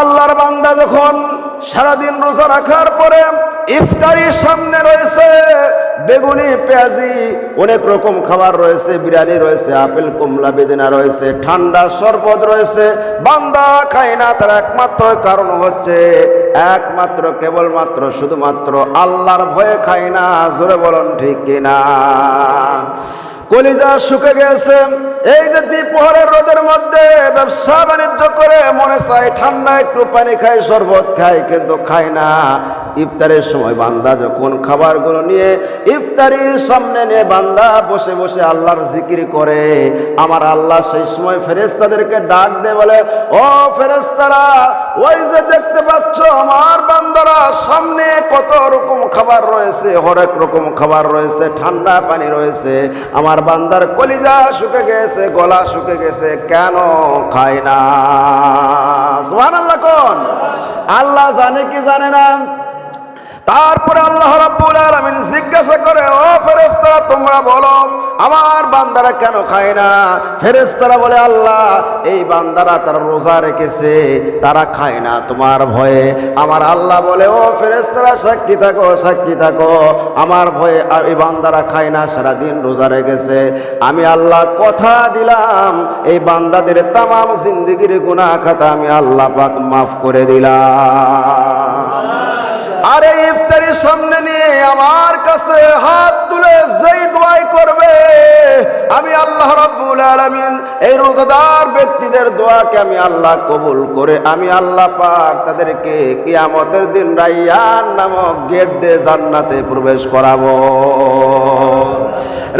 আল্লাহর বান্দা যখন সারাদিন রোজা রাখার পরে ইফতারির সামনে রয়েছে, বেগুনি, পেঁয়াজি, অনেক রকম খাবার রয়েছে, বিরিয়ানি রয়েছে, আপেল, কমলা, বেদেনা রয়েছে, ঠান্ডা শরবত রয়েছে, বান্দা খায় না, তার একমাত্র কারণ হচ্ছে একমাত্র, কেবলমাত্র, শুধুমাত্র আল্লাহর ভয়ে খায় না, জোরে বলুন ঠিক কিনা? কলিজা শুকে গেছে। এই যে দ্বীপহরের রোদের মধ্যে ব্যবসা বাণিজ্য করে মনে চায় ঠান্ডা একটু পানি খায়, শরবত খায়, কিন্তু খায় না। ইফতারের সময় বান্দা যখন খাবারগুলো নিয়ে ইফতারির সামনে নিয়ে বান্দা বসে বসে আল্লাহর জিকির করে, আমার আল্লাহ সেই সময় ফেরেস্তাদেরকে ডাক দে বলে, ও ফেরেস্তারা ওই যে দেখতে পাচ্ছ আমার বান্দারা সামনে কত রকম খাবার রয়েছে, হরেক রকম খাবার রয়েছে, ঠান্ডা পানি রয়েছে, আমার বান্দার কলিজা শুকে গেছে, গলা শুকে গেছে, কেন খায় না? সুবহানাল্লাহ কোন? আল্লাহ জানে কি জানে না? তারপরে আল্লাহ রাব্বুল আলামিন জিজ্ঞাসা করে, ও ফেরেশতারা, তোমরা বলো, আমার বান্দারা কেন খায় না? ফেরেশতারা বলে, আল্লাহ, এই বান্দারা তারা রোজা রেখেছে, তারা খায় না তোমার ভয়ে। আমার আল্লাহ বলে, ও ফেরেশতারা, সাক্ষী থাকো সাক্ষী থাকো, আমার ভয়ে আর এই বান্দারা খায় না, সারাদিন রোজা রেখেছে। আমি আল্লাহ কথা দিলাম, এই বান্দাদের তামাম জিন্দিগির গুনাহ খাতা আমি আল্লাহ পাক মাফ করে দিলাম। আর এই ইফতারির সামনে নিয়ে আমার কাছে হাত তুলে যেই দোয়াই করবে, আমি আল্লাহ রাব্বুল আলামিন এই রোজাদার ব্যক্তিদের দোয়াকে আমি আল্লাহ কবুল করে, আমি আল্লাহ পাক তাদেরকে কিয়ামতের দিন রাইয়ান নামক গেট দিয়ে জান্নাতে প্রবেশ করাবো।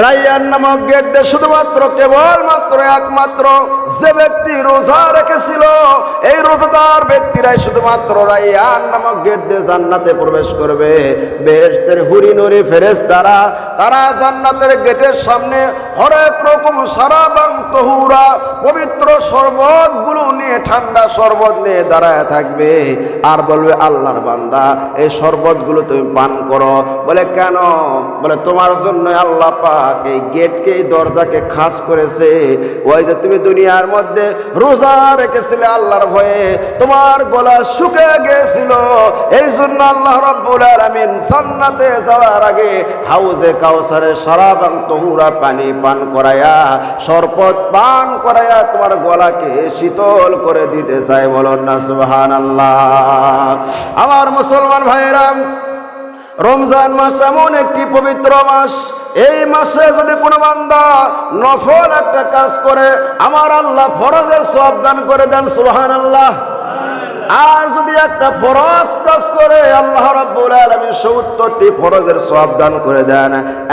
রাইয়ান নামক গেট শুধুমাত্র কেবলমাত্র একমাত্র যে ব্যক্তি রোজা রেখেছিল, এই রোজাদার ব্যক্তিরাই শুধুমাত্র রাইয়ান নামক গেট জান্নাতে প্রবেশ করবে। বেহেশতের হুরি নুরি ফেরেস তারা তারা জান্নাতের গেটের সামনে হরেক রকম সারাবাং তহুরা, পবিত্র শরবতগুলো নিয়ে ঠান্ডা শরবত নিয়ে দাঁড়ায় থাকবে। আর বলবে, আল্লাহর বান্দা, এই শরবতগুলো তুমি পান করো। বলে, কেন? বলে, তোমার জন্য আল্লাহ পাক এই গেটকে দরজাকে খাস করেছে। ওই যে তুমি দুনিয়ার মধ্যে রোজা রেখেছিলে আল্লাহর ভয়ে, তোমার গলা শুকে গেছিল এই জন্য আল্লাহ রব্বুল আলামিন জান্নাতে যাওয়ার আগে হাউজে কাউসারে সারাবাং তহুরা পানি পান করায়া, শরবত পান করায়া তোমার গলাকে শীতল করে দিতে চায়। বলুন না, সুবহানাল্লাহ। আমার মুসলমান ভাইয়েরা রমজান মাস এমন একটি পবিত্র মাস। এই মাসে যদি কোনো বান্দা নফল একটা কাজ করে, আমার আল্লাহ ফরজের সব দান করে দেন সুহান আল্লাহ আর যদি একটা ফরজ কাজ করে, আল্লাহ রাব্বুল আলামিন 70টি ফরজের সওয়াব দান করে দেন।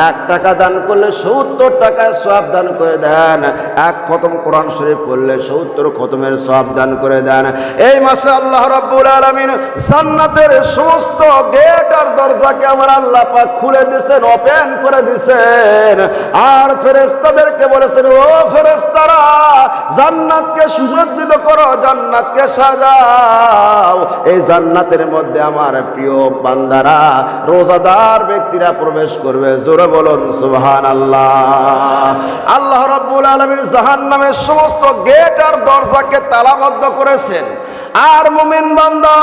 এক টাকা দান করলে 70 টাকায় সওয়াব দান করে দেন। এক খতম কোরআন শরীফ পড়লে 70 খতমের সওয়াব দান করে দেন। এই মাসে আল্লাহ রাব্বুল আলামিন জান্নাতের সমস্ত গেট আর দরজাকে আমার আল্লাহ পাক খুলে দিয়েছেন ওপেন করে দিয়েছেন। আর ফেরেশতাদেরকে বলেছেন, ও ফেরেশতারা, জান্নাতকে সুসজ্জিত করো, জান্নাতকে সাজাও। এই জান্নাতের মধ্যে আমার প্রিয় বান্দারা, রোজাদার ব্যক্তিরা প্রবেশ করবে। জোরে বলুন সুবহান আল্লাহ আল্লাহ রাব্বুল আলামিন জাহান্নামের সমস্ত গেট আর দরজাকে তালাবদ্ধ করেছেন। আর মুমিন বান্দা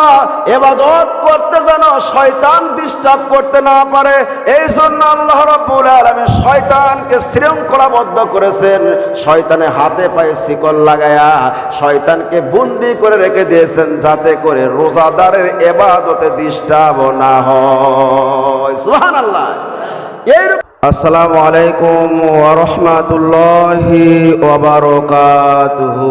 এবাদত করতে যেন শয়তান ডিস্টার্ব করতে না পারে এই জন্য আল্লাহ রাব্বুল আলামিন শয়তানকে শৃঙ্খলাবদ্ধ করেছেন। শয়তানে হাতে পায়ে শিকল লাগায়া শয়তানকে বন্দি করে রেখে দিয়েছেন যাতে করে রোজাদারের এবাদতে ডিস্টার্ব না হয়। সুবহানাল্লাহ। এই আসসালামু আলাইকুম ওয়া রাহমাতুল্লাহি ওয়া বারাকাতুহু।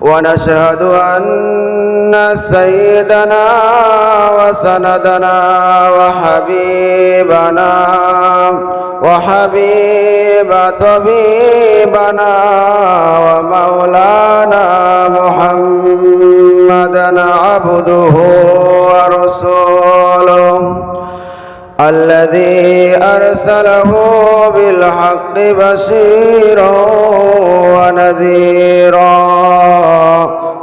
ونشهد أن سيدنا وسندنا وحبيبنا وحبيب طبيبنا ومولانا محمدا عبده ورسوله الذي أرسله بالحق بشيرا ونذيرا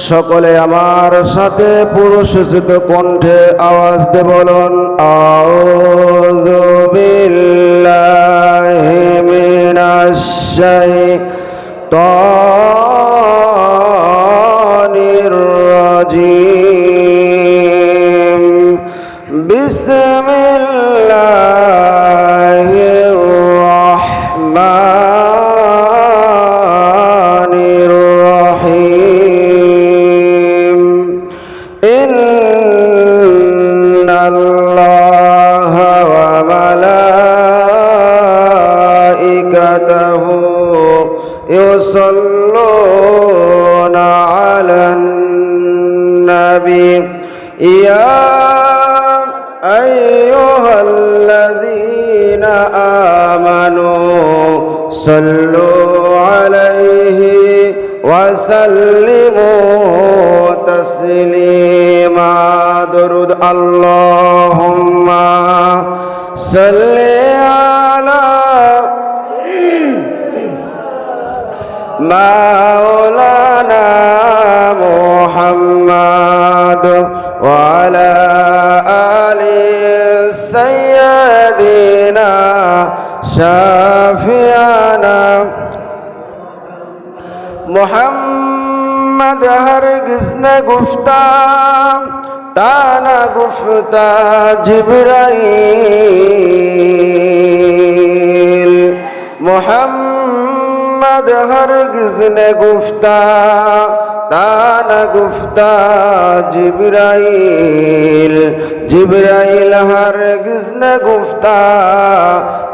সকলে আমার সাথে পুরুষিত কণ্ঠে আওয়াজ দে বলুন আউযু বিল্লাহি মিনাশ يصلون على النبي. يا أيها الذين آمنوا صلوا عليه وسلموا تسليما. درود. اللهم صل على مولانا محمد وعلى آل سيدنا شافعنا محمد هرگز نگفتم تا نگفتا جبرائیل محمد هرگز نگفتا تا نگفتا جبرائیل جبرائیل هرگز نگفتا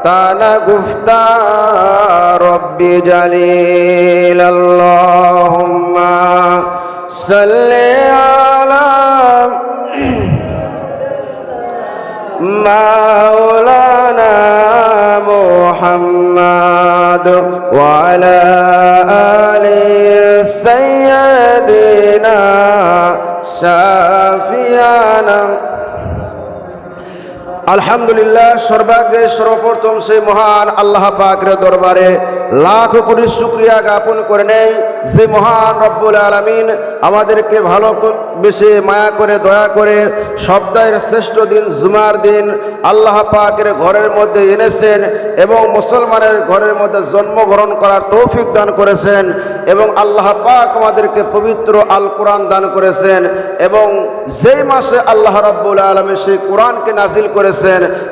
تا نگفتا رب جلیل اللهم صل على محمد وعلى آل سيدنا شافيانا আলহামদুলিল্লাহ, সর্বাগ্রে সর্বপ্রথম সেই মহান আল্লাহ পাকের দরবারে লাখ কোটি শুক্রিয়া জ্ঞাপন করে নেই। যে মহান রব্বুল আলমিন আমাদেরকে ভালো বেশি মায়া করে, দয়া করে সপ্তাহের শ্রেষ্ঠ দিন জুমার দিন আল্লাহ পাকের ঘরের মধ্যে এনেছেন এবং মুসলমানের ঘরের মধ্যে জন্মগ্রহণ করার তৌফিক দান করেছেন এবং আল্লাহ পাক আমাদেরকে পবিত্র আল কোরআন দান করেছেন এবং যেই মাসে আল্লাহ রব্বুল আলমী সেই কোরআনকে নাজিল করেছেন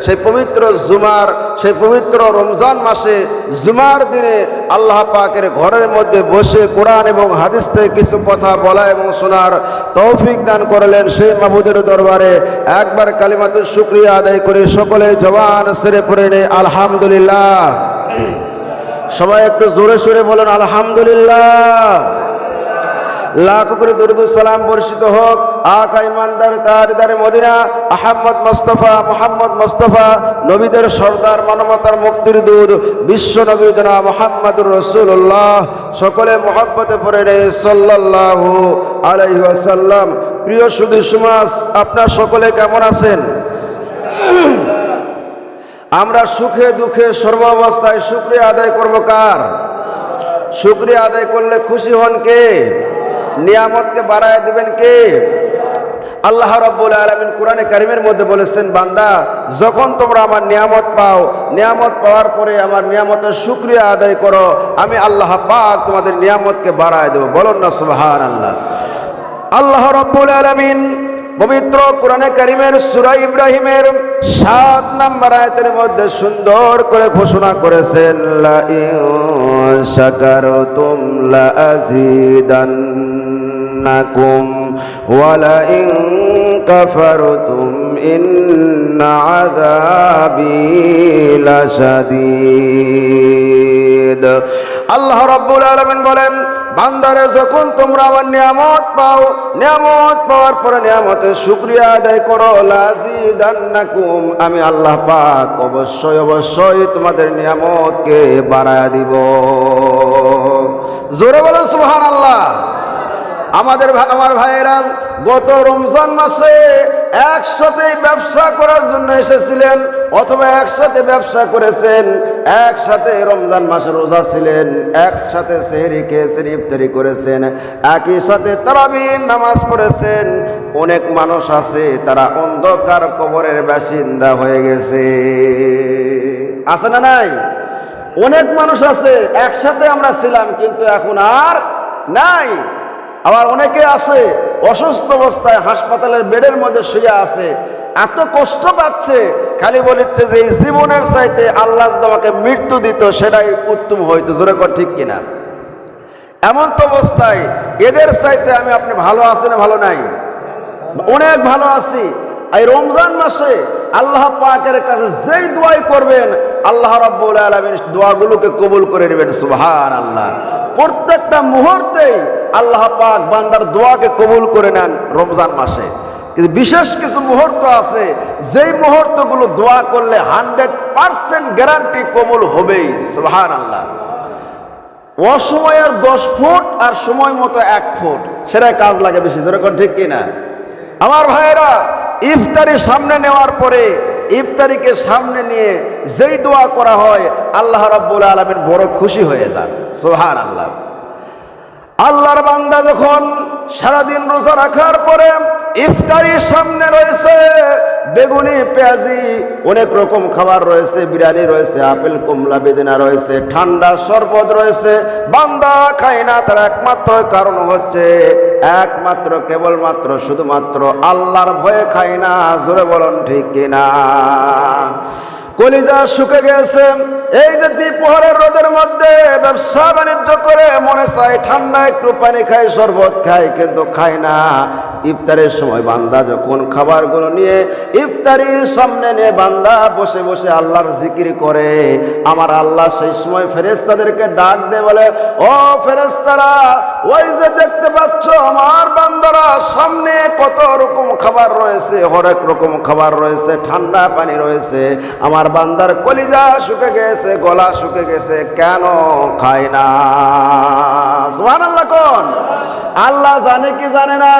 সেই পবিত্র জুমার, সেই পবিত্র রমজান মাসে জুমার দিনে আল্লাহ পাকের ঘরের মধ্যে বসে কোরআন এবং হাদিস থেকে কিছু কথা বলা এবং শোনার তৌফিক দান করলেন সেই মাহবুদের দরবারে। একবার কালিমাতে শুক্রিয়া আদায় করে সকলে জবান সেরে পড়ে নেই আলহামদুলিল্লাহ। সবাই একটু জোরে সোরে বলেন, আলহামদুলিল্লাহ। লাখ করে সালাম বর্ষিত হোক। আকা ইমানদার তারিদারে মদিনা, আহম্মদ মোস্তফা, মোহাম্মদ মোস্তফা, নবীদের সর্দার, মানবতার মুক্তির দুধ বিশ্ব নবী জনা মোহাম্মদুর রসুল্লাহ সকলে মোহাব্বতে পড়ে নেই সাল্লাল্লাহু আলাইহি ওয়াসাল্লাম। প্রিয় সুধী সমাজ আপনার সকলে কেমন আছেন? আমরা সুখে দুঃখে সর্বাবস্থায় শুক্রিয়া আদায় করব কার? শুক্রিয়া আদায় করলে খুশি হন কে? নিয়ামতকে বাড়ায় দিবেন কে? আল্লাহ রব্বুল আলমিন কোরআনে কারিমের মধ্যে বলেছেন, বান্দা, যখন তোমরা আমার নিয়ামত পাও, নিয়ামত পাওয়ার পরে আমার নিয়ামতের শুক্রিয়া আদায় করো, আমি আল্লাহ পাক তোমাদের নিয়ামতকে বাড়ায় দেবো। বলুন না সুবাহান আল্লাহ আল্লাহ রব্বুল আলমিন পবিত্র কোরআনে কারিমের সুরা ইব্রাহিমের সাত নাম্বার আয়াতের মধ্যে সুন্দর করে ঘোষণা করেছেন, লা লা লা ইন কাফারতুম ইন্না আযাবি লাশাদীদ আল্লাহ রাব্বুল আলামিন বলেন, বান্দারে, যখন তোমরা আমার নিয়ামত পাও, নিয়ামত পাওয়ার পরে নিয়ামতের শুক্রিয়া আদায় করো, লাজিদান্নাকুম, আমি আল্লাহ পাক অবশ্যই অবশ্যই তোমাদের নিয়ামতকে বাড়ায় দিব। জোরে বলেন সুবহান আল্লাহ আমাদের আমার ভাইয়েরা গত রমজান মাসে একসাথে ব্যবসা করার জন্য এসেছিলেন অথবা একসাথে ব্যবসা করেছেন, একসাথে রমজান মাসে রোজা ছিলেন, একসাথে সেহরি খেয়েছেন ইফতারি করেছেন, একই সাথে তারাবির নামাজ পড়েছেন। অনেক মানুষ আছে, তারা অন্ধকার কবরের বাসিন্দা হয়ে গেছে। আছে না নাই? অনেক মানুষ আছে, একসাথে আমরা ছিলাম, কিন্তু এখন আর নাই। আবার অনেকে আছে, অসুস্থ অবস্থায় হাসপাতালের বেডের মধ্যে শুয়ে আছে। এত কষ্ট পাচ্ছে, খালি বলিচ্ছে যে এই জীবনের চাইতে আল্লাহ তোমাকে মৃত্যু দিত, সেটাই উত্তম হইতো। জোরে কর ঠিক কিনা? এমন তো অবস্থায়, এদের চাইতে আমি আপনি ভালো আছেন ভালো নাই? অনেক ভালো আছি। এই রমজান মাসে আল্লাহ পাকের কাছে যেই দোয়াই করবেন, আল্লাহ রাব্বুল আলামিন দোয়াগুলোকে কবুল করে নেবেন সুবহান আল্লাহ প্রত্যেকটা মুহূর্তেই আল্লাহ পাক বান্দার দোয়াকে কবুল করে নেন রমজান মাসে। কিন্তু বিশেষ কিছু মুহূর্ত আছে, যেই মুহূর্তগুলো দোয়া করলে হান্ড্রেড পার্সেন্ট গ্যারান্টি কবুল হবেই সুবহান আল্লাহ অসময়ের দশ ফুট আর সময় মতো এক ফুট, সেটাই কাজ লাগে বেশি যেরকম ঠিক কিনা? আমার ভাইয়েরা ইফতারি সামনে নেওয়ার পরে ইফতারিকে সামনে নিয়ে যেই দোয়া করা হয়, আল্লাহ রব্বুল আলমিন বড় খুশি হয়ে যান। সোহান আল্লাহ আল্লাহর বান্দা যখন সারাদিন রোজা রাখার পরে ইফতারির সামনে রয়েছে বেগুনি, পেঁয়াজি, অনেক রকম খাবার রয়েছে, বিরিয়ানি রয়েছে, আপেল, কমলা, বেদিনা রয়েছে, ঠান্ডা শরবত রয়েছে, বান্দা খায় না, তার একমাত্র কারণ হচ্ছে একমাত্র, কেবলমাত্র, শুধুমাত্র আল্লাহর ভয়ে খায় না, জোরে বলুন ঠিক কিনা? কলিজা শুকে গেছে, এই যে দ্বীপহরের রোদের মধ্যে ব্যবসা বাণিজ্য করে মনে চায়, ঠান্ডা একটু পানি খায়, শরবত খায়, কিন্তু খায় না। ইফতারের সময় বান্দা যখন খাবারগুলো নিয়ে ইফতারির সামনে নিয়ে বান্দা বসে বসে আল্লাহর জিকির করে, আমার আল্লাহ সেই সময় ফেরেস্তাদেরকে ডাক দে বলে, ও ফেরেস্তারা ওই যে দেখতে পাচ্ছ আমার বান্দারা সামনে কত রকম খাবার রয়েছে, হরেক রকম খাবার রয়েছে, ঠান্ডা পানি রয়েছে, আমার বান্দার কলিজা শুকে গেছে, গলা শুকে গেছে, কেন খায় না? কোন? আল্লাহ জানে কি জানে না?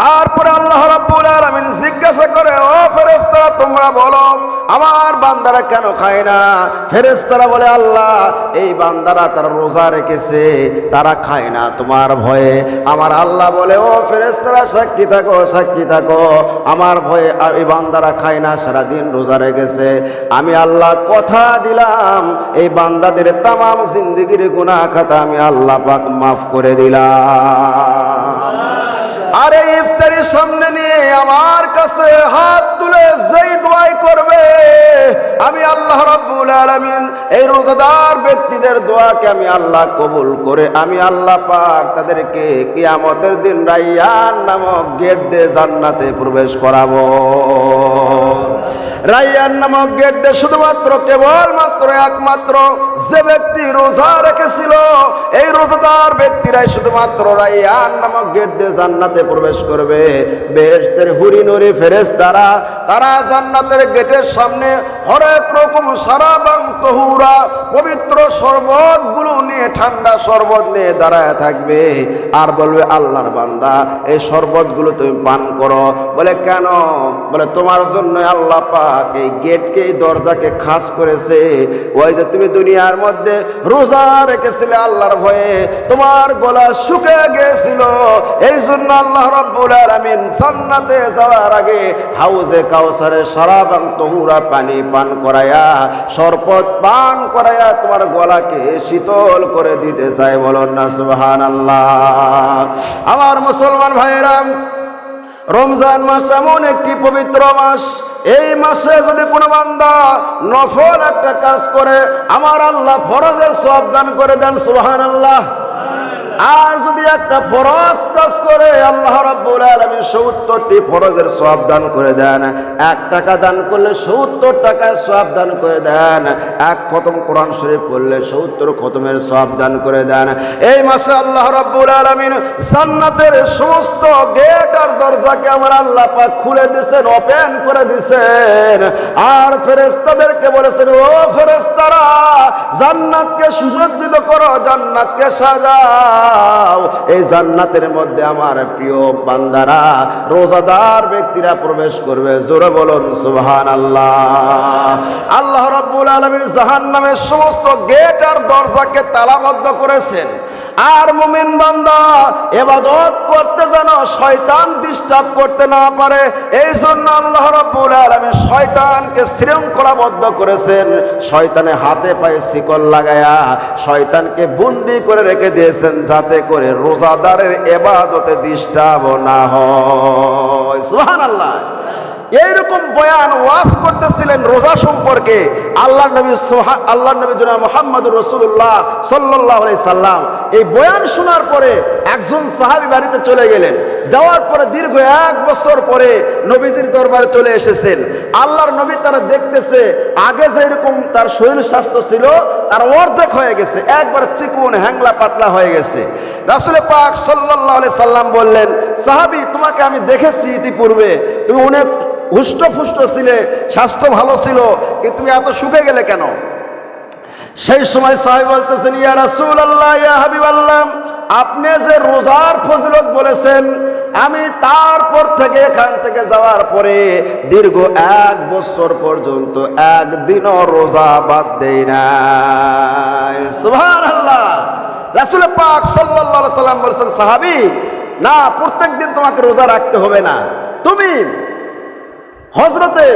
তারপরে আল্লাহ রাব্বুল আলামিন জিজ্ঞাসা করে, ও ফেরেশতারা, তোমরা বলো, আমার বান্দারা কেন খায় না? ফেরেশতারা বলে, আল্লাহ, এই বান্দারা তারা রোজা রেখেছে, তারা খায় না তোমার ভয়ে। আমার আল্লাহ বলে, ও ফেরেশতারা, সাক্ষী থাকো সাক্ষী থাকো, আমার ভয়ে আর এই বান্দারা খায় না, সারাদিন রোজা রেখেছে। আমি আল্লাহ কথা দিলাম, এই বান্দাদের তামাম জিন্দিগির গুনাহ খাতা আমি আল্লাহ পাক মাফ করে দিলাম। আর এই ইফতারির সামনে নিয়ে আমার কাছে হাত তুলে যেই দোয়াই করবে, আমি আল্লাহ রাব্বুল আলামিন এই রোজাদার ব্যক্তিদের দোয়াকে আমি আল্লাহ কবুল করে, আমি আল্লাহ পাক তাদেরকে কিয়ামতের দিন রাইয়ান নামক গেট দিয়ে জান্নাতে প্রবেশ করাবো। রাইয়ান নামক গেট শুধুমাত্র কেবলমাত্র একমাত্র যে ব্যক্তি রোজা রেখেছিল, এই রোজাদার ব্যক্তিরাই শুধুমাত্র রাইয়ান নামক গেট জান্নাতে প্রবেশ করবে। বেহেশতের হুরি নুরি ফেরেস তারা তারা জান্নাতের গেটের সামনে হরেক রকম সারাবাং তহুরা পবিত্র শরবতগুলো নিয়ে ঠান্ডা শরবত নিয়ে দাঁড়ায় থাকবে। আর বলবে, আল্লাহর বান্দা, এই শরবতগুলো তুমি পান করো। বলে, কেন? বলে, তোমার জন্য আল্লাহ পাক এই গেটকে, দরজাকে খাস করেছে। ওই যে তুমি দুনিয়ার মধ্যে রোজা রেখেছিলে আল্লাহর ভয়ে, তোমার গলা শুকে গেছিল এই জন্য আল্লাহ রব্বুল আলামিন জান্নাতে যাওয়ার আগে হাউজে কাউসারে সারাবাং তহুরা পানি পান করায়া, শরবত পান করায়া তোমার গলাকে শীতল করে দিতে চায়। বলুন না, সুবহানাল্লাহ। আমার মুসলমান ভাইয়েরা রমজান মাস এমন একটি পবিত্র মাস। এই মাসে যদি কোনো বান্দা নফল একটা কাজ করে, আমার আল্লাহ ফরজের সব দান করে দেন সুহান আল্লাহ আর যদি একটা ফরজ কাজ করে, আল্লাহ রাব্বুল আলামিন 70টি ফরজের সওয়াব দান করে দেন। এক টাকা দান করলে 70 টাকায় সওয়াব দান করে দেন। এক খতম কোরআন শরীফ পড়লে 70 খতমের সওয়াব দান করে দেন। এই মাসে আল্লাহ রাব্বুল আলামিন জান্নাতের সমস্ত গেট আর দরজাকে আমার আল্লাহ পাক খুলে দিয়েছেন ওপেন করে দিয়েছেন। আর ফেরেশতাদেরকে বলেছেন, ও ফেরেশতারা, জান্নাতকে সুসজ্জিত করো, জান্নাতকে সাজাও। এই জান্নাতের মধ্যে আমার প্রিয় বান্দারা, রোজাদার ব্যক্তিরা প্রবেশ করবে। জোরে বলুন সুবহান আল্লাহ আল্লাহ রাব্বুল আলামিন জাহান্নামের সমস্ত গেট আর দরজাকে তালাবদ্ধ করেছেন। আর মুমিন বান্দা এবাদত করতে যেন শয়তান ডিস্টার্ব করতে না পারে এই জন্য আল্লাহ রাব্বুল আলামিন শয়তানকে শৃঙ্খলাবদ্ধ করেছেন। শয়তানে হাতে পায়ে শিকল লাগায়া শয়তানকে বন্দি করে রেখে দিয়েছেন যাতে করে রোজাদারের এবাদতে ডিস্টার্ব না হয়। সুবহানাল্লাহ। এইরকম বয়ান ওয়াজ করতেছিলেন রোজা সম্পর্কে আল্লাহ নবী সোহা- আল্লাহ নবী জনা মোহাম্মদ রসুল্লাহ সাল্লাহ সাল্লাম। এই বয়ান শোনার পরে একজন সাহাবি বাড়িতে চলে গেলেন। যাওয়ার পরে দীর্ঘ এক বছর পরে নবীজির দরবারে চলে এসেছেন। আল্লাহর নবী তারা দেখতেছে, আগে যেরকম তার শরীর স্বাস্থ্য ছিল, তার অর্ধেক হয়ে গেছে, একবার চিকুন হ্যাংলা পাতলা হয়ে গেছে। রাসুলে পাক সাল্লাহ সাল্লাম বললেন, সাহাবি, তোমাকে আমি দেখেছি ইতিপূর্বে। তুমি অনেক হুষ্টফুষ্ট ছিলে, স্বাস্থ্য ভালো ছিল, কিন্তু তুমি এত শুকে গেলে কেন? সেই সময় সাহেব বলতেছেন, ইয়া রাসূল আল্লাহ ইয়া হাবিব আল্লাহ আপনি যে রোজার ফজিলত বলেছেন, আমি তারপর থেকে এখান থেকে যাওয়ার পরে দীর্ঘ এক বছর পর্যন্ত একদিনও রোজা বাদ দেই নাই। সুবহানাল্লাহ। রাসূল পাক আলাইহি সাল্লাম বলেছেন, সাহাবী, না, প্রত্যেকদিন তোমাকে রোজা রাখতে হবে না। তুমি হজরতে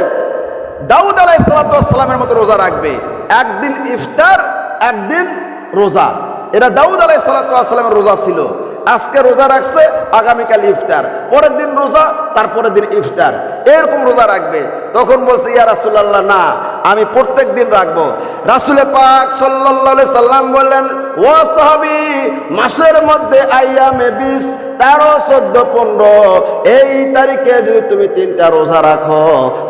দাউদ আলাই সালাতামের মতো রোজা রাখবে। একদিন ইফতার, একদিন রোজা। এটা দাউদ আলাই সালাতামের রোজা ছিল। আজকে রোজা রাখছে, আগামীকাল ইফতার। পরের দিন রোজা, তারপরের দিন ইফতার। এরকম রোজা রাখবে। তখন বলছে, ইয়া রাসুল্লাহ না, আমি প্রত্যেক দিন রাখব। রাসুলে পাক সাল্লাহ সাল্লাম বললেন ও সাহাবি মাসের মধ্যে আইয়ামে বিশ, তেরো, চোদ্দ, পনেরো, এই তারিখে যদি তুমি তিনটা রোজা রাখো,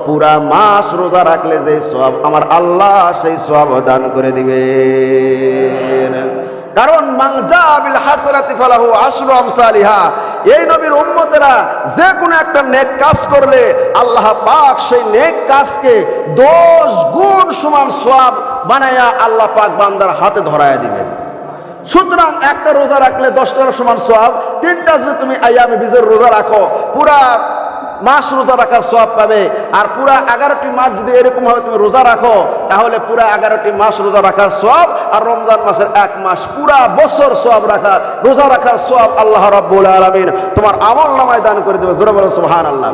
পুরা মাস রোজা রাখলে যে সব আমার আল্লাহ সেই সব দান করে দিবে কারণ মাংজাবিল হাসরাতি ফালাহু এই নবীর উম্মতেরা যে কোনো একটা নেক কাজ করলে আল্লাহ পাক সেই নেক কাজকে দশ গুণ সমান সওয়াব বানায়া আল্লাহ পাক বান্দার হাতে ধরায়া দিবেন সুতরাং একটা রোজা রাখলে দশটার সমান সব তিনটা যদি তুমি আয়ামে বীজের রোজা রাখো, পুরা মাস রোজা রাখার সব পাবে। আর পুরা এগারোটি মাস যদি এরকম ভাবে তুমি রোজা রাখো, তাহলে পুরা এগারোটি মাস রোজা রাখার সব আর রমজান মাসের এক মাস। পুরা বছর সব রাখা, রোজা রাখার সব আল্লাহ রাব্বুল আলামিন তোমার আমল নামায় দান করে দেবে। জোরে বলো সুবহান আল্লাহ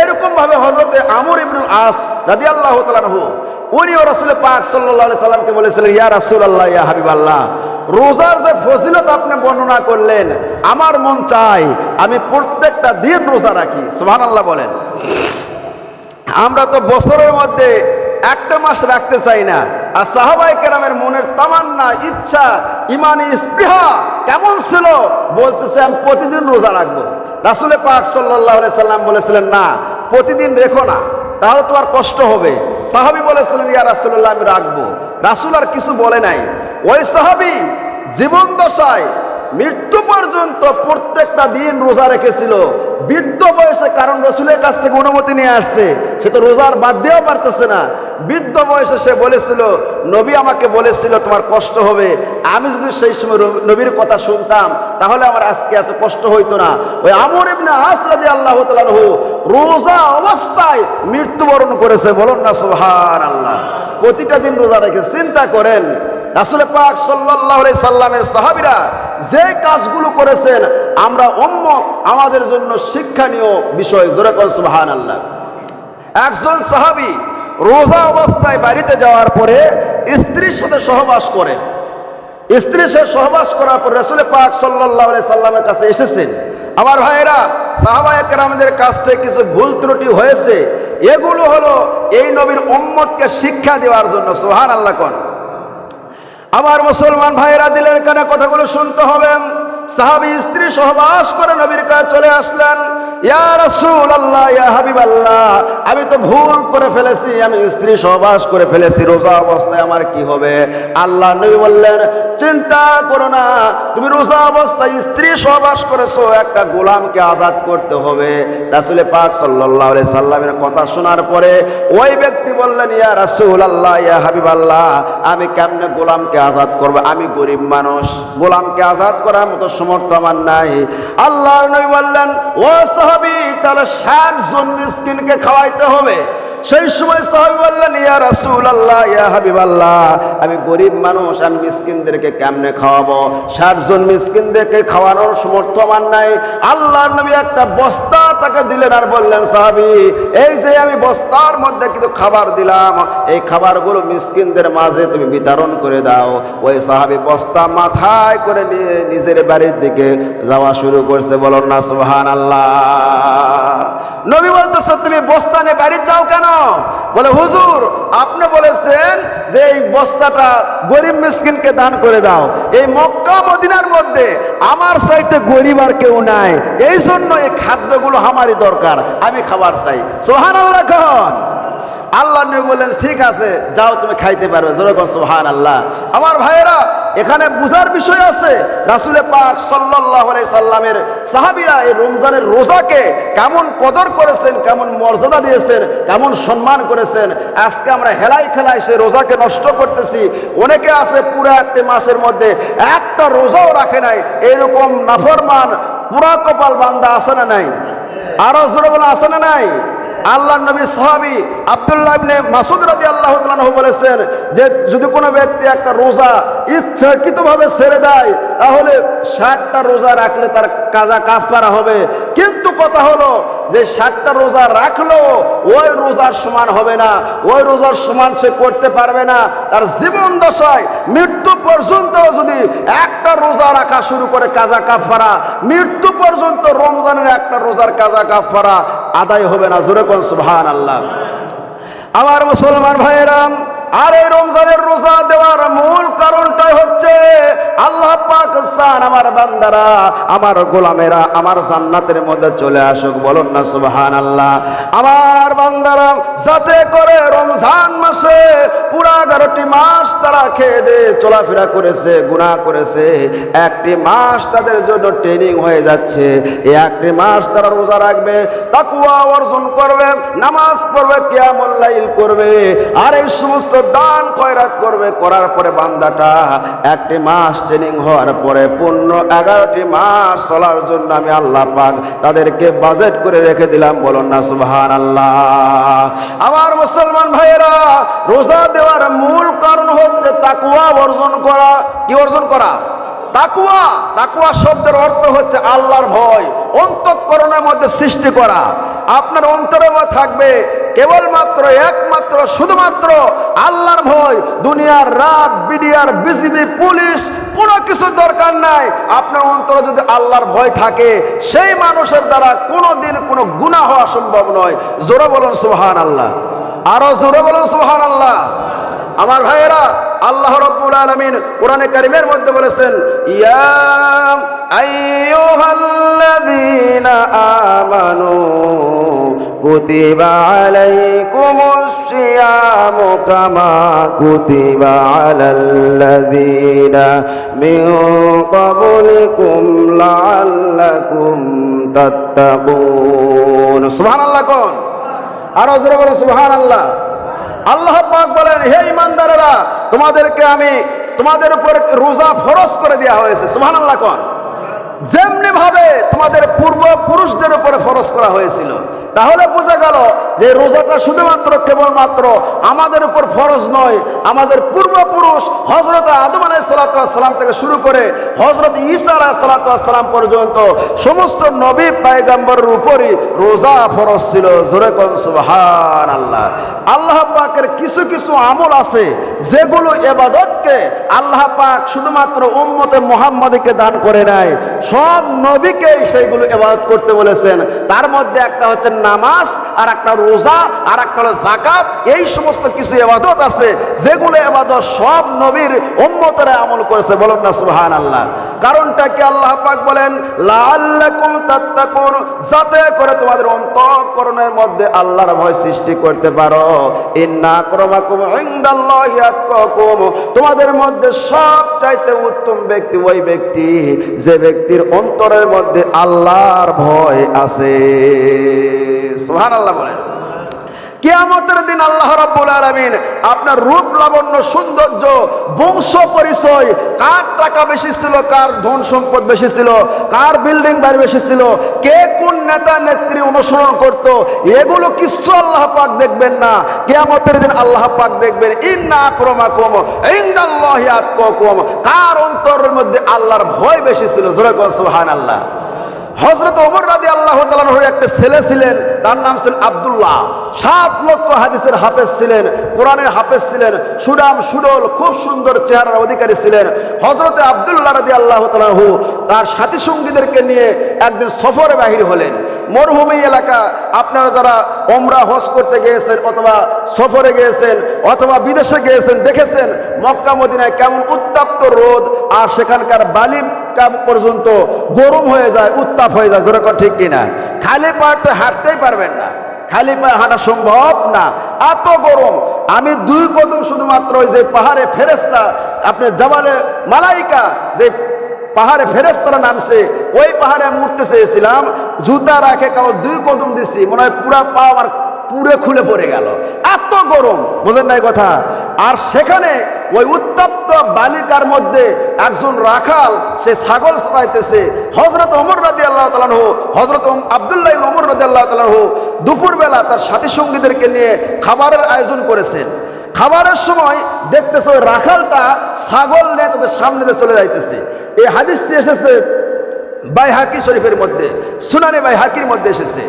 এরকম ভাবে হজরতে আমর ইবনুল আস রাদি আল্লাহ তালানহু উনিও রাসুল পাক সাল্লাহ সাল্লামকে বলেছিলেন, ইয়া রাসুল আল্লাহ ইয়া হাবিব আল্লাহ রোজার যে ফজিলত আপনি বর্ণনা করলেন, আমার মন চাই আমি প্রত্যেকটা দিন রোজা রাখি। সুবহান আল্লাহ বলেন। আমরা তো বছরের মধ্যে একটা মাস রাখতে চাই না। আর সাহাবাই কেরামের মনের তামান্না, ইচ্ছা, ইমানি স্পৃহা কেমন ছিল? বলতেছে, আমি প্রতিদিন রোজা রাখব। রাসুলে পাক সাল্লাহ সাল্লাম বলেছিলেন, না, প্রতিদিন রেখো না, তাহলে তোমার কষ্ট হবে। সাহাবি বলেছিলেন ইয়া রাসুল্লাহ আমি রাখব। রাসুল আর কিছু বলে নাই। ওই সাহাবি জীবন দশায় মৃত্যু পর্যন্ত প্রত্যেকটা দিন রোজা রেখেছিল। বৃদ্ধ বয়সে কারণ রসুলের কাছ থেকে অনুমতি নিয়ে আসছে। সে তো রোজার বাদ দিয়েও পারতেছে না। বৃদ্ধ বয়সে সে বলেছিল, নবী আমাকে বলেছিল তোমার কষ্ট হবে। আমি যদি সেই সময় নবীর কথা শুনতাম, তাহলে আমার আজকে এত কষ্ট হইতো না। ওই আমর ইবনে আসরাদি আল্লাহ তালাহু রোজা অবস্থায় মৃত্যুবরণ করেছে। বলুন না সুবহান আল্লাহ প্রতিটা দিন রোজা রেখে চিন্তা করেন, রাসুল পাক সাল্লাহ সাল্লামের সাহাবিরা যে কাজগুলো করেছেন, আমরা উম্মত, আমাদের জন্য শিক্ষণীয় বিষয়। জোরে কল সুবহান আল্লাহ একজন সাহাবি রোজা অবস্থায় বাড়িতে যাওয়ার পরে স্ত্রীর সাথে সহবাস করেন স্ত্রীর সাথে সহবাস করার পর রসুল পাক সাল্লাহ সাল্লামের কাছে এসেছেন। আমার ভাইয়েরা, সাহাবা একরামদের কাছ থেকে কিছু ভুল ত্রুটি হয়েছে। এগুলো হলো এই নবীর উম্মতকে শিক্ষা দেওয়ার জন্য সোহান আল্লাহ কন। আমার মুসলমান ভাইয়েরা দিলের কানে? কথাগুলো শুনতে হবে। সাহাবি স্ত্রী সহবাস করে নবীর কাছে চলে আসলেন। ইয়া রসুল আল্লাহ ইয়া আমি তো ভুল করে ফেলেছি, আমি স্ত্রী সহবাস করে ফেলেছি, রোজা অবস্থায় আমার কি হবে? আল্লাহ নবী বললেন চিন্তা করো না, তুমি রোজা অবস্থায় স্ত্রী সহবাস করেছ, একটা গোলামকে আজাদ করতে হবে। রাসূলে পাক আলাইহি সাল্লামের কথা শোনার পরে ওই ব্যক্তি বললেন, ইয়া রাসূল আল্লাহ ইয়া হাবিব আল্লাহ আমি কেমনে গোলামকে আজাদ করব? আমি গরিব মানুষ। গোলামকে আজাদ করার মতো সমর্থ আমার নাই। আল্লাহ নবী বললেন, ও সাহাবী, তাহলে ষাট জন মিসকিনকে খাওয়াইতে হবে। সেই সময় সাহাবী বললেন, ইয়া রাসূল আল্লাহ ইয়া হাবিব আল্লাহ আমি গরিব মানুষ, আমি মিসকিনদেরকে কেমনে খাওয়াবো? ষাট জন মিসকিনদেরকে খাওয়ানোর সমর্থ আমার নাই। আল্লাহর নবী একটা বস্তা তাকে দিলেন আর বললেন, সাহাবী, এই যে আমি বস্তার মধ্যে কিন্তু খাবার দিলাম, এই খাবারগুলো মিসকিনদের মাঝে তুমি বিতরণ করে দাও। ওই সাহাবি বস্তা মাথায় করে নিয়ে নিজের বাড়ির দিকে যাওয়া শুরু করছে বলুন না সুবহান আল্লাহ নবী বলতেছে, তুমি বস্তানে নিয়ে বাড়ি যাও কেন? বলে, হুজুর, আপনি বলেছেন যে এই বস্তাটা গরিব মিসকিনকে দান করে দাও। এই মক্কা, মদিনার মধ্যে আমার চাইতে গরিব আর কেউ নাই। এই জন্য এই খাদ্যগুলো আমারই দরকার, আমি খাবার চাই। সোহান আল্লাহ আল্লাহ নবী বললেন, ঠিক আছে, যাও, তুমি খাইতে পারবে। যেরকম সোহান আল্লাহ আমার ভাইয়েরা, এখানে বুঝার বিষয় আছে, রাসুলে পাক সাল্লাহ সাল্লামের সাহাবিরা এই রমজানের রোজাকে কেমন কদর করেছেন, কেমন মর্যাদা দিয়েছেন, কেমন সম্মান করেছেন, আজকে আমরা হেলাই খেলাই সে রোজাকে নষ্ট করতেছি। অনেকে আছে পুরো একটি মাসের মধ্যে একটা রোজাও রাখে নাই, এরকম নাফরমান, পুরা কপাল বান্দা আছে না নাই? আরও জোরে বলে আছে না নাই? আল্লাহ নবী সাহাবি আবদুল্লাহ ইবনে মাসুদ রাজি আল্লাহ তাআলা বলেছেন যে যদি কোনো ব্যক্তি একটা রোজা ইচ্ছাকৃতভাবে ছেড়ে দেয়, তাহলে ষাটটা রোজা রাখলে তার কাজা কাফারা হবে। কিন্তু কথা হলো যে সাতটা রোজা রাখল, ওই রোজার সমান হবে না, ওই রোজার সমান সে করতে পারবে না। তার জীবন দশায় মৃত্যু পর্যন্ত যদি একটা রোজা রাখা শুরু করে কাজা কাফারা মৃত্যু পর্যন্ত রমজানের একটা রোজার কাজা কাফারা আদায় হবে না। জোরে কোন সুবহান আল্লাহ আমার মুসলমান ভাইয়েরাম আর এই রমজানের রোজা দেওয়ার মূল কারণটাই হচ্ছে আল্লাহ পাক চান আমার বান্দারা, আমার গোলামেরা, আমার জান্নাতের মধ্যে চলে আসুক। বলুন না সুবহান আল্লাহ আমার বান্দারা, যাতে করে রমজান মাসে পুরা এগারোটি মাস তারা খেয়ে দে চলাফেরা করেছে, গুনাহ করেছে, একটি মাস তাদের জন্য ট্রেনিং হয়ে যাচ্ছে, এই একটি মাস তারা রোজা রাখবে, তাকুয়া অর্জন করবে, নামাজ পড়বে, কিয়ামুল লাইল করবে, আর এই সমস্ত দান খয়রাত করবে, করার পরে বান্দাটা একটি মাস ট্রেনিং হওয়ার পরে পূর্ণ এগারোটি মাস চলার জন্য আমি আল্লাহ পাক তাদেরকে বাজেট করে রেখে দিলাম। বলুন না সুহান আল্লাহ আমার মুসলমান ভাইয়েরা, রোজা দেওয়ার মূল কারণ হচ্ছে তাকুয়া অর্জন করা। কি অর্জন করা? তাকুয়া তাকুয়া শব্দের অর্থ হচ্ছে আল্লাহর ভয়, অন্তঃকরণের মধ্যে সৃষ্টি করা। আপনার অন্তরে থাকবে, কেবলমাত্র, একমাত্র, শুধুমাত্র আল্লাহর ভয়। দুনিয়ার রাত, বিডিআর, বিজিবি, পুলিশ, কোনো কিছু দরকার নাই। আপনার অন্তরে যদি আল্লাহর ভয় থাকে, সেই মানুষের দ্বারা কোনো দিন কোনো গুণা হওয়া সম্ভব নয়। জোরে বলুন সুহান আল্লাহ আরও জোরে বলুন সুহান আল্লাহ আমার ভাইয়েরা আল্লাহ রব্বুল আলমিন কোরআনে কারিমের মধ্যে বলেছেন, ইয়া আইয়ুহাল্লাযীনা আমানু কুতিবা আলাইকুমুস সিয়ামু আরও জোরে বলো সুবহানাল্লাহ। আল্লাহ পাক বলেন, হে ইমানদারেরা, তোমাদেরকে আমি তোমাদের উপর রোজা ফরস করে দেওয়া হয়েছে। সুহান আল্লাহ কন। যেমনি ভাবে তোমাদের পূর্ব পুরুষদের উপরে ফরস করা হয়েছিল। তাহলে বোঝা গেল যে রোজাটা শুধুমাত্র কেবলমাত্র আমাদের উপর ফরজ নয়, আমাদের পূর্বপুরুষ হজরত আদম আলাই সালাতাম থেকে শুরু করে হজরত ঈসা আলাহ সালাতাম পর্যন্ত সমস্ত নবী পায়গাম্বরের উপরই রোজা ফরজ ছিল। জোরে কোন আল্লাহ আল্লাহ পাকের কিছু কিছু আমল আছে যেগুলো এবাদতকে আল্লাহ পাক শুধুমাত্র উম্মতে মোহাম্মদকে দান করে নাই। সব নবীকেই সেইগুলো এবাদত করতে বলেছেন। তার মধ্যে একটা হচ্ছে নামাজ আর একটা রোজা আর একটা হলো জাকাত এই সমস্ত কিছু এবাদত আছে। যেগুলো এবাদত সব নবীর উম্মতেরা আমল করেছে, বলুন না সুবহান আল্লাহ কারণটা কি আল্লাহ পাক বলেন, লাআল্লাকুম তাত্তাকুন, যাতে করে তোমাদের অন্তঃকরণের মধ্যে আল্লাহর ভয় সৃষ্টি করতে পারো। ইন্না আক্রামাকুম ইনদাল্লাহি আতকাকুম, তোমাদের মধ্যে সব চাইতে উত্তম ব্যক্তি ওই ব্যক্তি, যে ব্যক্তির অন্তরের মধ্যে আল্লাহর ভয় আছে। সুবহানাল্লাহ বলেন। কিয়ামতের দিন আল্লাহ রাব্বুল আলামিন আপনার রূপ লাবণ্য, সৌন্দর্য, বংশ পরিচয়, কার টাকা বেশি ছিল, কার ধন সম্পদ বেশি ছিল, কার বিল্ডিং বাড়ি বেশি ছিল, কে কোন নেতা, নেত্রী অনুসরণ করত, এগুলো কিছু আল্লাহ পাক দেখবেন না। কিয়ামতের দিন আল্লাহ পাক দেখবেন, ইন্না আক্রমাকুম ইনদাল্লাহি আতকাকুম। কার অন্তরের মধ্যে আল্লাহর ভয় বেশি ছিল? জোরে সুবহানাল্লাহ। হজরত ওমর রাজি আল্লাহ তালানহর একটা ছেলে ছিলেন, তার নাম ছিল আব্দুল্লাহ। সাত লক্ষ হাদিসের হাফেজ ছিলেন, কোরআনের হাফেজ ছিলেন সুরাম সুরল খুব সুন্দর চেহারার অধিকারী ছিলেন। হজরতে আব্দুল্লাহ রাজি আল্লাহ তালাহু তার সাথী সঙ্গীদেরকে নিয়ে একদিন সফরে বাহির হলেন। মরুভূমি এলাকা, আপনারা যারা ওমরা, হজ করতে গিয়েছেন অথবা সফরে গিয়েছেন অথবা বিদেশে গিয়েছেন, দেখেছেন মক্কা, মদিনায় কেমন উত্তাপ্ত রোদ, আর সেখানকার বালি কাম পর্যন্ত গরম হয়ে যায়, উত্তাপ হয়ে যায় যেরকম ঠিক কিনা? খালি পায়ে হাঁটতেই পারবেন না। খালি পায়ে হাঁটা সম্ভব না। এত গরম। আমি দুই কদম শুধুমাত্র ওই যে পাহাড়ে ফেরেস্তা আপনি জবালে মালাইকা, যে পাহাড়ে ফেরেস্তারা নামছে, ওই পাহাড়ে আমি উঠতে চেয়েছিলাম। জুতা রাখে কেবল দুই কদম দিছি, মনে হয় পুরা পা আমার পুরে খুলে পড়ে গেল। এত গরম, বোঝেন নাই কথা? আর সেখানে ওই উত্তপ্ত বালিকার মধ্যে একজন রাখাল, সে ছাগল চড়াইতেছে। হজরত অমর রাজি আল্লাহ তালানহ হজরত আবদুল্লাহ অমর রাজি আল্লাহ তালানহ দুপুরবেলা তার সাথী সঙ্গীদেরকে নিয়ে খাবারের আয়োজন করেছেন। খাবারের সময় দেখতেছে ওই রাখালটা ছাগল নিয়ে তাদের সামনে চলে যাইতেছে। এই হাদিসটি এসেছে বাই হাকি শরীফের মধ্যে, সুনানি বাই হাকির মধ্যে এসেছে।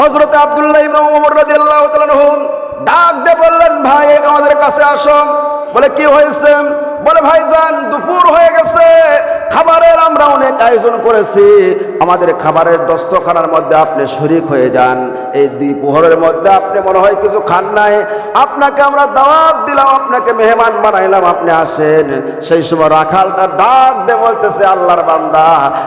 হজরত আবদুল্লাহ ডাক দিয়ে বললেন ভাই আমাদের কাছে আসো। বলে কি হয়েছে? বলে, ভাইজান, দুপুর হয়ে গেছে। খাবারের আমরা অনেক আয়োজন করেছি। আমাদের খাবারের দস্তখানার মধ্যে আপনি শরিক হয়ে যান। এই দ্বিপোহরের মধ্যে আপনি মনে হয় কিছু খান নাই। আপনাকে আমরা দাওয়াত দিলাম, আপনাকে মেহমান বানাইলাম, আপনি আসেন। সেই সময় রাখালটা ডাক দিয়ে বলতেছে, আল্লাহর বান্দা,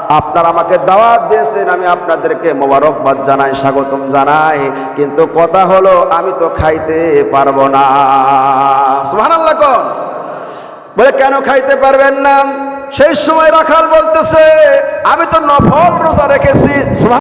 আপনার আমাকে দাওয়াত দিয়েছেন, আমি আপনাদেরকে মোবারকবাদ জানাই, স্বাগতম জানাই। কিন্তু কথা হলো, আমি তো খাইতে পারব না। সুবহানাল্লাহ কোন। বলে কেন খাইতে পারবেন না? সেই সময় রাখাল বলতেছে আমি তো নফল রোজা রেখেছি।